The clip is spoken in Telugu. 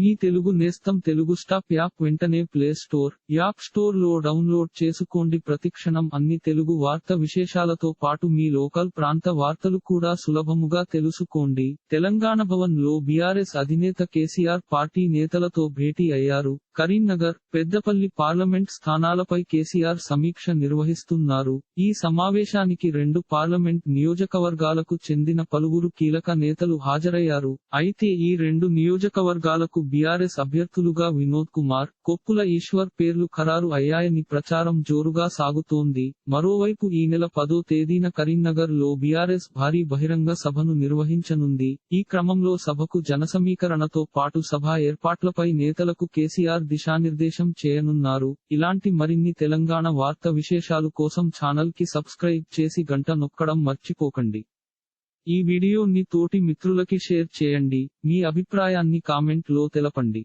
మీ తెలుగు నేస్తం తెలుగు స్టాప్ యాప్ వెంటనే ప్లే స్టోర్ యాప్ స్టోర్లో డౌన్లోడ్ చేసుకోండి. ప్రతిక్షణం అన్ని తెలుగు వార్త విశేషాలతో పాటు మీ లోకల్ ప్రాంత వార్తలు కూడా సులభముగా తెలుసుకోండి. తెలంగాణ భవన్లో బీఆర్ఎస్ అధినేత కేసీఆర్ పార్టీ నేతలతో భేటీ అయ్యారు. కరీంనగర్ పెద్దపల్లి పార్లమెంట్ స్థానాలపై కేసీఆర్ సమీక్ష నిర్వహిస్తున్నారు. ఈ సమావేశానికి రెండు పార్లమెంట్ నియోజకవర్గాలకు చెందిన పలువురు కీలక నేతలు హాజరయ్యారు. అయితే ఈ రెండు నియోజకవర్గాలకు బీఆర్ఎస్ అభ్యర్థులుగా వినోద్ కుమార్ కొప్పుల ఈశ్వర్ పేర్లు ఖరారు అయ్యాయని ప్రచారం జోరుగా సాగుతోంది. మరోవైపు ఈ నెల పదో తేదీన కరీంనగర్లో బీఆర్ఎస్ భారీ బహిరంగ సభను నిర్వహించనుంది. ఈ క్రమంలో సభకు జనసమీకరణతో పాటు సభ ఏర్పాట్లపై నేతలకు కేసీఆర్ దిశానిర్దేశం చేయనున్నారు. ఇలాంటి మరిన్ని తెలంగాణ వార్త విశేషాలు కోసం ఛానల్కి సబ్స్క్రైబ్ చేసి గంట నొక్కడం మర్చిపోకండి. ఈ వీడియోని తోటి మిత్రులకి షేర్ చేయండి. మీ అభిప్రాయాన్ని కామెంట్లో తెలపండి.